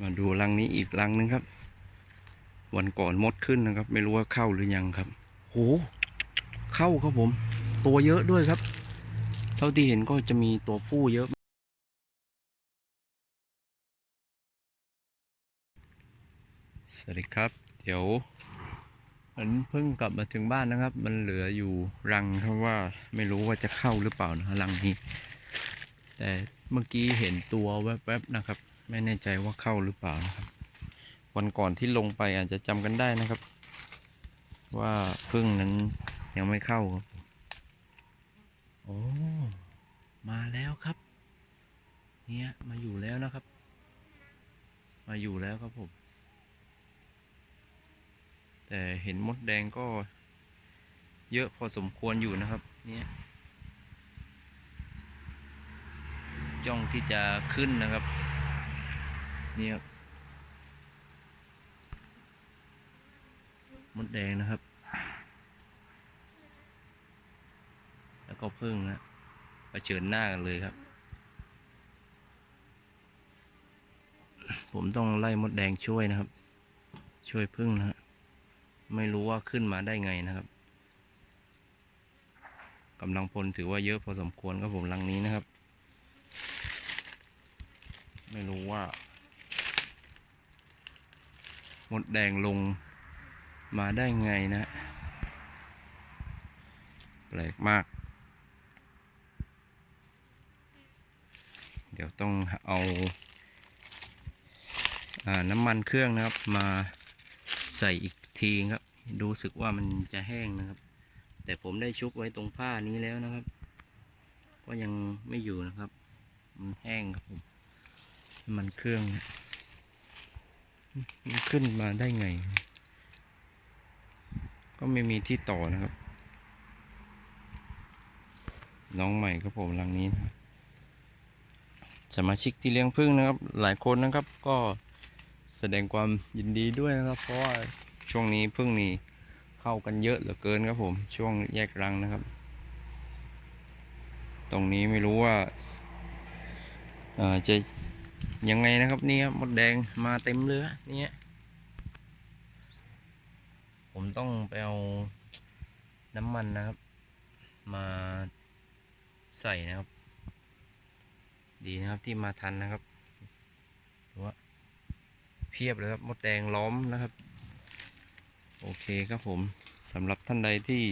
มาดูรังนี้อีกรังหนึงครับ วันก่อนมดขึ้นนะครับ ไม่รู้ว่าเข้าหรือยังครับโหเข้าครับผม ตัวเยอะด้วยครับ เท่าที่เห็นก็จะมีตัวผู้เยอะ สวัสดีครับ เดี๋ยวมันเพิ่งกลับมาถึงบ้านนะครับ มันเหลืออยู่รังครับว่าไม่รู้ว่าจะเข้าหรือเปล่านะรังนี้ แต่เมื่อกี้เห็นตัวแวบๆนะครับ ไม่แน่ใจว่าเข้าหรือเปล่านะครับ วันก่อนที่ลงไปอาจจะจำกันได้นะครับ ว่าพึ่งนั้นยังไม่เข้าครับโอ้มาแล้วครับ เนี่ยมาอยู่แล้วนะครับ มาอยู่แล้วครับผม แต่เห็นมดแดงก็เยอะพอสมควรอยู่นะครับ เนี่ยจ้องที่จะขึ้นนะครับ นี่ยมดแดงนะครับ แล้วก็พึ่งนะเผชิญหน้ากันเลยครับ ผมต้องไล่มดแดงช่วยนะครับ ช่วยพึ่งนะฮะไม่รู้ว่าขึ้นมาได้ไงนะครับกำลังพลถือว่าเยอะพอสมควรครับผมลังนี้นะครับ ไม่รู้ว่า มดแดงลงมาได้ไงนะ แปลกมาก เดี๋ยวต้องเอาอาน้ำมันเครื่องนะครับ มาใส่อีกทีครับ รู้สึกว่ามันจะแห้งนะครับ แต่ผมได้ชุบไว้ตรงผ้านี้แล้วนะครับ ก็ยังไม่อยู่นะครับ มันแห้งครับผมน้ำมันเครื่องนี่ยมัน ขึ้นมาได้ไง ก็ไม่มีที่ต่อนะครับ น้องใหม่ครับผมรังนี้นะสมาชิกที่เลี้ยงพึ่งนะครับ หลายคนนะครับก็แสดงความยินดีด้วยนะครับ เพราะว่าช่วงนี้พึ่งนี่เข้ากันเยอะเหลือเกินครับผม ช่วงแยกรังนะครับ ตรงนี้ไม่รู้ว่าจะ ยังไงนะครับเนี่ยมดแดงมาเต็มเรือเนี่ยผมต้องไปเอาน้ำมันนะครับ มาใส่นะครับ ดีนะครับที่มาทันนะครับถือว่าเพียบเลยครับมดแดงล้อมนะครับ โอเคครับผมสำหรับท่านใดที่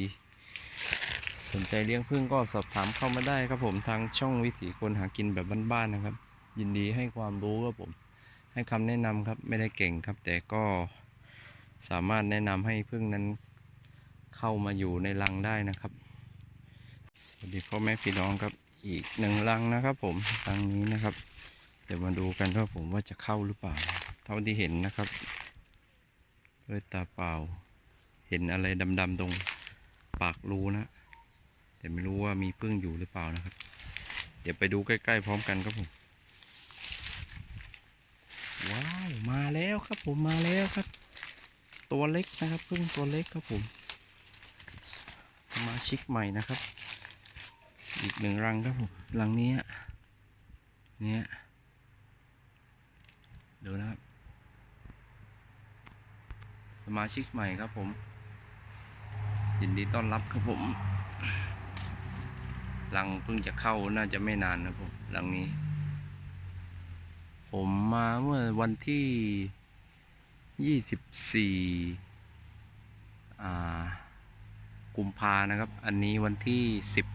สนใจเลี้ยงผึ้งก็สอบถามเข้ามาได้ครับผมทางช่องวิถีคนหากินแบบบ้านๆนะครับ ยินดีให้ความรู้ครับผม ให้คำแนะนำครับไม่ได้เก่งครับ แต่ก็สามารถแนะนำให้ผึ้งนั้นเข้ามาอยู่ในรังได้นะครับสวัสดีพ่อแม่พี่น้องครับอีกหนึ่งรังนะครับ ผมรังนี้นะครับ เดี๋ยวมาดูกันว่าผมว่าจะเข้าหรือเปล่า เท่าที่เห็นนะครับด้วยตาเปล่า เห็นอะไรดำๆตรงปากรูนะ แต่ไม่รู้ว่ามีพึ่งอยู่หรือเปล่านะครับ เดี๋ยวไปดูใกล้ๆพร้อมกันครับผม ว้าวมาแล้วครับผมมาแล้วครับ ตัวเล็กนะครับพึ่งตัวเล็กครับผมสมาชิกใหม่นะครับ อีกหนึ่งรังครับผมรังนี้เนี่ยดูนะครับ สมาชิกใหม่ครับผมยินดีต้อนรับครับผมรังเพิ่งจะเข้าน่าจะไม่นานนะผมรังนี้ ผมมาเมื่อวันที่ยี่สิบสี่อ่ากุมภานะครับ อันนี้วันที่สิบ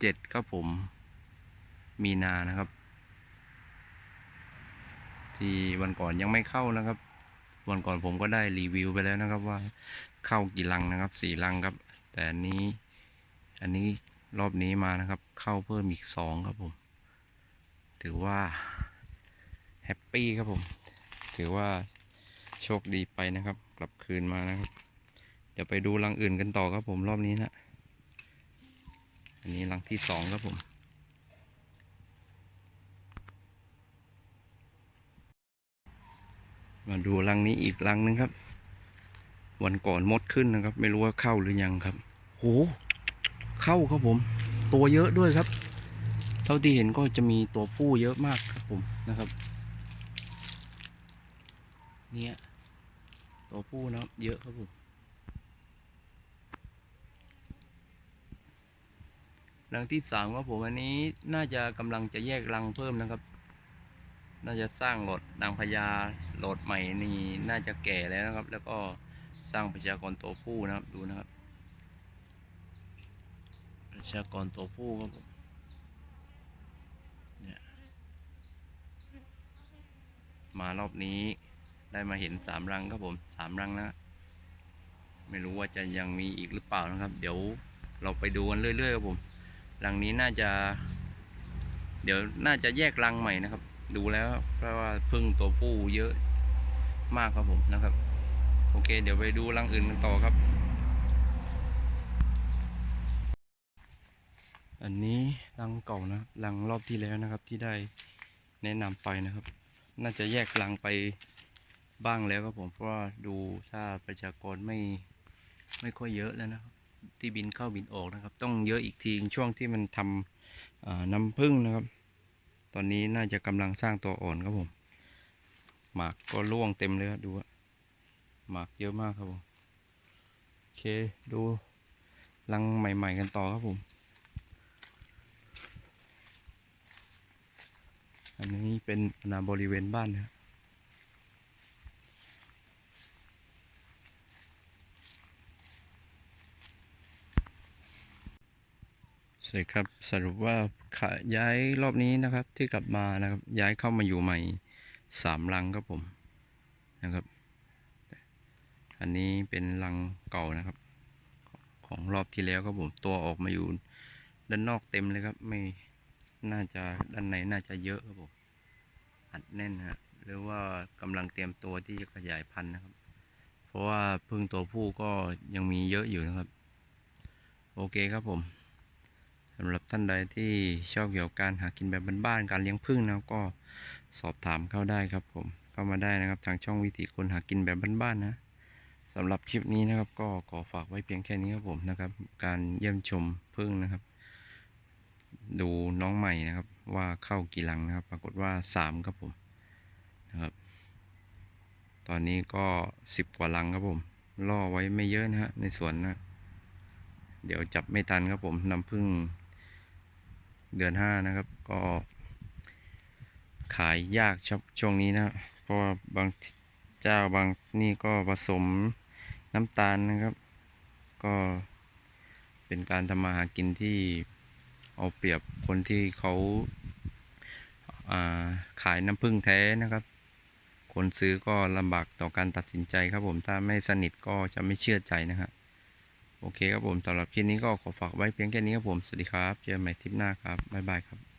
เจ็ดครับผม มีนานะครับ ที่วันก่อนยังไม่เข้านะครับ วันก่อนผมก็ได้รีวิวไปแล้วนะครับว่าเข้ากี่ลังนะครับสี่ลังครับ แต่อันนี้ อันนี้รอบนี้มานะครับ เข้าเพิ่มอีกสองครับผม ถือว่าแฮปปี้ครับผม ถือว่าโชคดีไปนะครับ กลับคืนมานะครับ เดี๋ยวไปดูรังอื่นกันต่อครับผมรอบนี้นะ อันนี้รังที่สองครับผมมาดูรังนี้อีกรังหนึงครับ วันก่อนมดขึ้นนะครับ ไม่รู้ว่าเข้าหรือยังครับ โห เข้าครับผม ตัวเยอะด้วยครับ เท่าที่เห็นก็จะมีตัวผู้เยอะมากครับผมนะครับ เนี่ยตัวผู้นะครับเยอะครับผมรังที่สามครับผมอันนี้น่าจะกำลังจะแยกรังเพิ่มนะครับ น่าจะสร้างโหลดนางพญาโหลดใหม่นี่น่าจะแก่แล้วนะครับ แล้วก็สร้างประชากรตัวผู้นะครับดูนะครับ ประชากรตัวผู้ครับผมเนี่ย มารอบนี้ได้มาเห็นสามรังครับผมสามรังนะไม่รู้ว่าจะยังมีอีกหรือเปล่านะครับ เดี๋ยวเราไปดูกันเรื่อยๆครับผมรังนี้น่าจะ เดี๋ยวน่าจะแยกรังใหม่นะครับ ดูแล้วเพราะว่าพึ่งตัวผู้เยอะมากครับผมนะครับ โอเค เดี๋ยวไปดูรังอื่นกันต่อครับ อันนี้รังเก่านะรังรอบที่แล้วนะครับที่ได้แนะนำไปนะครับ น่าจะแยกรังไปบ้างแล้วครับผมเพราะว่าดูถ้าประชากรไม่ไม่ค่อยเยอะแล้วนะครับ ที่บินเข้าบินออกนะครับ ต้องเยอะอีกทีช่วงที่มันทำอ่าน้ำผึ้งนะครับ ตอนนี้น่าจะกำลังสร้างตัวอ่อนครับผมหมากก็ร่วงเต็มเลยครับดูว่าหมากเยอะมากครับผมโอเคดูรังใหม่ ๆ กันต่อครับผม อันนี้เป็นอนาบริเวณบ้านนะครับสวัสดีครับสรุปว่าขะย้ายรอบนี้นะครับที่กลับมานะครับย้ายเข้ามาอยู่ใหม่สามรังครับผมนะครับ อันนี้เป็นรังเก่านะครับ ของรอบที่แล้วครับผมตัวออกมาอยู่ด้านนอกเต็มเลยครับไม่ น่าจะด้านในน่าจะเยอะครับผมอัดแน่นฮะหรือว่ากำลังเตรียมตัวที่จะขยายพันธุ์นะครับ เพราะว่าพึ่งตัวผู้ก็ยังมีเยอะอยู่นะครับ โอเคครับผมสำหรับท่านใดที่ชอบเกี่ยวกับการหากินแบบบ้านๆการเลี้ยงพึ่งนะก็สอบถามเข้าได้ครับผมเข้ามาได้นะครับทางช่องวิถีคนหากินแบบบ้านๆนะสำหรับคลิปนี้นะครับก็ขอฝากไว้เพียงแค่นี้ครับผมนะครับ การเยี่ยมชมพึ่งนะครับ ดูน้องใหม่นะครับ ว่าเข้ากี่ลังนะครับ ปรากฏว่าสามครับผมนะครับ ตอนนี้ก็สิบกว่าลังครับผม ล่อไว้ไม่เยอะนะฮะในสวนนะเดี๋ยวจับไม่ทันครับผมน้ำพึ่งเดือนห้านะครับ ก็ ขายยากครับช่วงนี้นะเพราะว่าบางเจ้าบางนี่ก็ผสมน้ำตาลนะครับ ก็เป็นการทำมาหากินที่ เอาเปรียบคนที่เขาาขายน้ำผึ้งแท้นะครับ คนซื้อก็ลำบากต่อการตัดสินใจครับผมถ้าไม่สนิทก็จะไม่เชื่อใจนะครับโอเคครับผมสำหรับคลิปนี้ก็ขอฝากไว้เพียงแค่นี้ครับผม สวัสดีครับ เจอกันใหม่ทริปหน้าครับ บ๊ายบายครับ